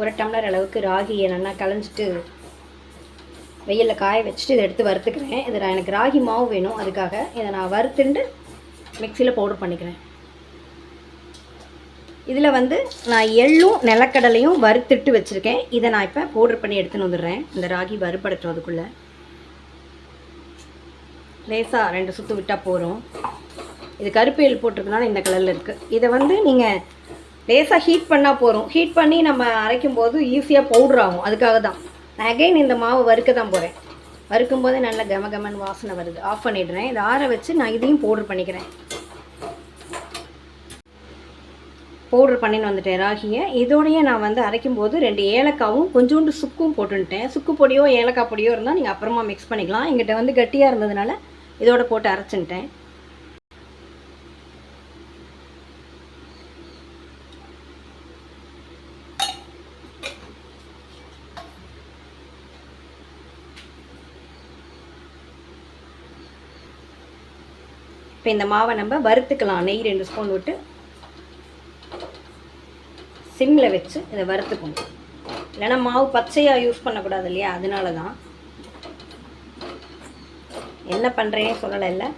ஒரு டம்ளர் அளவுக்கு ராகியை நல்லா கலைஞ்சிட்டு வெயிலில் காய வச்சுட்டு இதை எடுத்து வறுத்துக்கிறேன். இது எனக்கு ராகி மாவு வேணும் அதுக்காக இதை நான் வறுத்துண்டு மிக்சியில் பவுடர் பண்ணிக்கிறேன். இதில் வந்து நான் எள்ளும் நிலக்கடலையும் வறுத்துட்டு வச்சுருக்கேன். இதை நான் இப்போ பவுடர் பண்ணி எடுத்துன்னு வந்துடுறேன். இந்த ராகி வறுபடட்டும் அதுக்குள்ளே. லேசாக ரெண்டு சுற்று விட்டால் போகிறோம் இது கருப்பு எள் போட்டிருக்கனால இந்த கலரில் இருக்குது இதை வந்து நீங்கள் லேசாக ஹீட் பண்ணால் போகிறோம் ஹீட் பண்ணி நம்ம அரைக்கும் போது ஈஸியாக பவுடர் ஆகும். அதுக்காக தான் நான் அகைன் இந்த மாவு வறுக்க தான் போகிறேன் வறுக்கும் போதே நல்ல கம கமன் வாசனை வருது. ஆஃப் பண்ணிடுறேன். இதை ஆற வச்சு நான் இதையும் பவுடர் பண்ணிக்கிறேன். பவுடர் பண்ணின்னு வந்துட்டேன் ராகியை. இதோடையே நான் வந்து அரைக்கும் போது ரெண்டு ஏலக்காவும் கொஞ்சோண்டு சுக்கும் போட்டுன்ட்டேன். சுக்கு பொடியோ ஏலக்காய் பொடியோ இருந்தால் நீங்கள் அப்புறமா மிக்ஸ் பண்ணிக்கலாம். எங்கிட்ட வந்து கட்டியாக இருந்ததுனால இதோட போட்டு அரைச்சின்ட்டேன். இப்போ இந்த மாவை நம்ம வறுத்துக்கலாம். நெய் ரெண்டு ஸ்பூன் விட்டு சிம்மில் வச்சு இதை வறுத்துக்கணும். இல்லைன்னா மாவு பச்சையாக யூஸ் பண்ணக்கூடாது இல்லையா? அதனால தான் என்ன பண்ணுறேன்னு சொல்லலை இல்லை.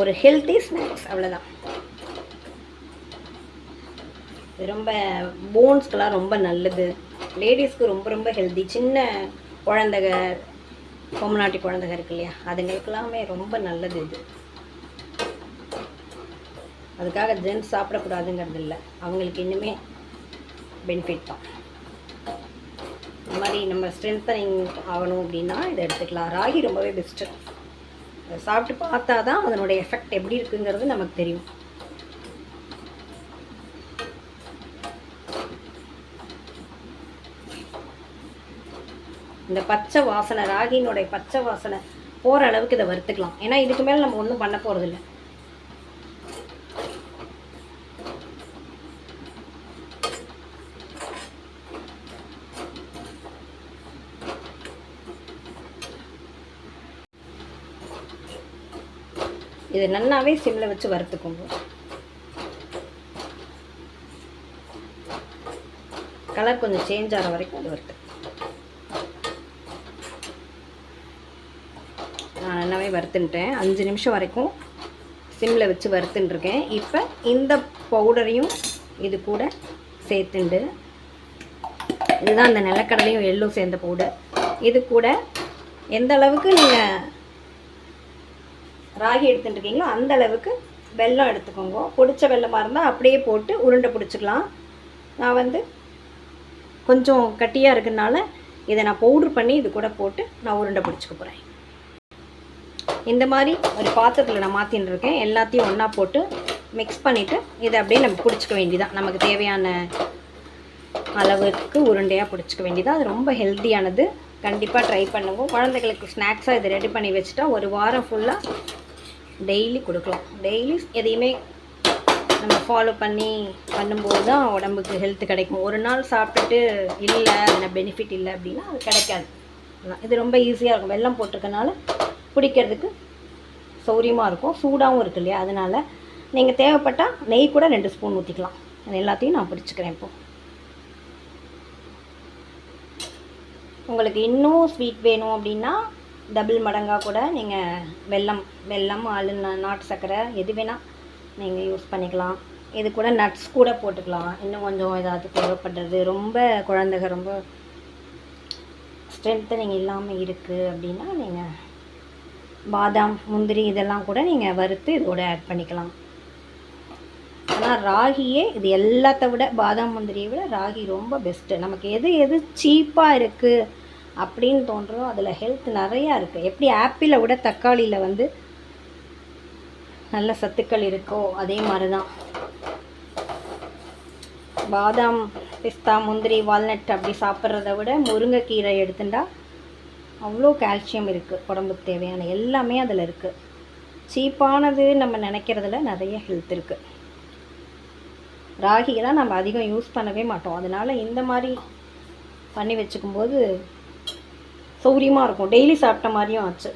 ஒரு ஹெல்த்தி ஸ்நாக்ஸ் அவ்வளோதான் ரொம்ப போன்ஸ்க்கெலாம் ரொம்ப நல்லது. லேடிஸ்க்கு ரொம்ப ரொம்ப ஹெல்த்தி சின்ன குழந்தைக பொம்மநாட்டி குழந்தைங்க இருக்கு இல்லையா? அதுங்களுக்கெல்லாமே ரொம்ப நல்லது இது. அதுக்காக ஜென்ஸ் சாப்பிடக்கூடாதுங்கிறது இல்லை. அவங்களுக்கு இன்னுமே பெனிஃபிட் தான். இந்த மாதிரி நம்ம ஸ்ட்ரென்த்தனிங் ஆகணும் அப்படின்னா இதை எடுத்துக்கலாம். ராகி ரொம்பவே பெஸ்ட்டு அதை சாப்பிட்டு பார்த்தா தான் அதனுடைய எஃபெக்ட் எப்படி இருக்குங்கிறது நமக்கு தெரியும். இந்த பச்சை வாசனை ராகியினுடைய பச்சை வாசனை போகிற அளவுக்கு இதை வறுத்துக்கலாம். ஏன்னா இதுக்கு மேலே நம்ம ஒன்றும் பண்ண போகிறதில்ல இது நல்லாவே சிம்மில் வச்சு வறுத்துக்கோங்க. கலர் கொஞ்சம் சேஞ்ச் ஆகிற வரைக்கும் அது வறுத்து நான் நல்லாவே வறுத்துன்ட்டேன். அஞ்சு நிமிஷம் வரைக்கும் சிம்மில் வச்சு வறுத்துட்டுருக்கேன் இப்போ இந்த பவுடரையும் இது கூட சேர்த்துண்டு. இதுதான் அந்த நிலக்கடலையும் எள்ளும் சேர்ந்த பவுடர். இது கூட எந்த அளவுக்கு நீங்கள் ராகி எடுத்துட்டுருக்கீங்களோ அந்த அளவுக்கு வெல்லம் எடுத்துக்கோங்க. பிடிச்ச வெல்லமாக இருந்தால் அப்படியே போட்டு உருண்டை பிடிச்சிக்கலாம். நான் வந்து கொஞ்சம் கட்டியாக இருக்கிறதுனால இதை நான் பவுட்ரு பண்ணி இது கூட போட்டு நான் உருண்டை பிடிச்சிக்க போகிறேன் இந்த மாதிரி ஒரு பாத்திரத்தில் நான் மாற்றின்னு இருக்கேன். எல்லாத்தையும் ஒன்றா போட்டு மிக்ஸ் பண்ணிவிட்டு இதை அப்படியே நம்ம பிடிச்சிக்க வேண்டியதான் நமக்கு தேவையான அளவுக்கு உருண்டையாக பிடிச்சிக்க வேண்டியதான் அது ரொம்ப ஹெல்த்தியானது கண்டிப்பாக ட்ரை பண்ணுவோம் குழந்தைகளுக்கு ஸ்நாக்ஸாக இதை ரெடி பண்ணி வச்சுட்டா ஒரு வாரம் ஃபுல்லாக டெய்லி கொடுக்கலாம். டெய்லி எதையுமே நம்ம ஃபாலோ பண்ணி பண்ணும்போது தான் உடம்புக்கு ஹெல்த் கிடைக்கும். ஒரு நாள் சாப்பிட்டுட்டு இல்லை அதில் பெனிஃபிட் இல்லை அப்படின்னா அது கிடைக்காது. இது ரொம்ப ஈஸியாக இருக்கும். வெள்ளம் போட்டிருக்கனால பிடிக்கிறதுக்கு சௌரியமாக இருக்கும். சூடாகவும் இருக்கு இல்லையா? அதனால் நீங்கள் தேவைப்பட்டால் நெய் கூட ரெண்டு ஸ்பூன் ஊற்றிக்கலாம் அது எல்லாத்தையும் நான் பிடிச்சிக்கிறேன் இப்போது உங்களுக்கு இன்னும் ஸ்வீட் வேணும் அப்படின்னா டபுள் மடங்காக கூட நீங்கள் வெல்லம் வெல்லம் ஆளு நாட்டு சர்க்கரை எது வேணால் நீங்கள் யூஸ் பண்ணிக்கலாம். இது கூட நட்ஸ் கூட போட்டுக்கலாம். இன்னும் கொஞ்சம் ஏதாவது தேவைப்படுறது. ரொம்ப குழந்தைங்க ரொம்ப ஸ்ட்ரென்த்து நீங்கள் இல்லாமல் இருக்குது அப்படின்னா நீங்கள் பாதாம் முந்திரி இதெல்லாம் கூட நீங்கள் வறுத்து இதோட ஆட் பண்ணிக்கலாம். ஆனால் ராகியே இது எல்லாத்த விட பாதாம் முந்திரியை விட ராகி ரொம்ப பெஸ்ட்டு நமக்கு எது எது சீப்பாக இருக்குது அப்படின்னு தோன்றதோ அதில் ஹெல்த் நிறையா இருக்குது எப்படி ஆப்பிளை விட தக்காளியில் வந்து நல்ல சத்துக்கள் இருக்கோ அதே மாதிரி தான் பாதாம் பிஸ்தா முந்திரி வால்நட் அப்படி சாப்பிட்றத விட முருங்கைக்கீரை எடுத்துட்டால் அவ்வளோ கால்சியம் இருக்குது உடம்புக்கு தேவையான எல்லாமே அதில் இருக்குது சீப்பானது நம்ம நினைக்கிறதுல நிறைய ஹெல்த் இருக்குது ராகியெல்லாம் நம்ம அதிகம் யூஸ் பண்ணவே மாட்டோம். அதனால் இந்த மாதிரி பண்ணி வச்சுக்கும்போது சௌரியமாக இருக்கும். டெய்லி சாப்பிட்ட மாதிரியும் ஆச்சு.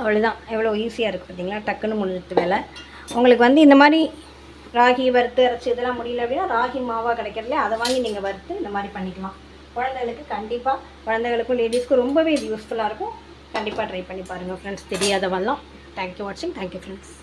அவ்வளோதான் எவ்வளோ ஈஸியாக இருக்குது பார்த்தீங்களா டக்குன்னு முடிஞ்சிட்டு வேலை. உங்களுக்கு வந்து இந்த மாதிரி ராகி வறுத்து அரைச்சி இதெல்லாம் முடியல அப்படின்னா ராகி மாவாக கிடைக்கிறதுல அதை வாங்கி நீங்கள் வறுத்து இந்த மாதிரி பண்ணிக்கலாம். குழந்தைகளுக்கு கண்டிப்பாக குழந்தைகளுக்கும் லேடிஸ்க்கும் ரொம்பவே இது யூஸ்ஃபுல்லாக இருக்கும். கண்டிப்பாக ட்ரை பண்ணி பாருங்கள் ஃப்ரெண்ட்ஸ் தெரியாதவெல்லாம் தேங்க்யூ வாட்சிங் தேங்க்யூ ஃப்ரெண்ட்ஸ்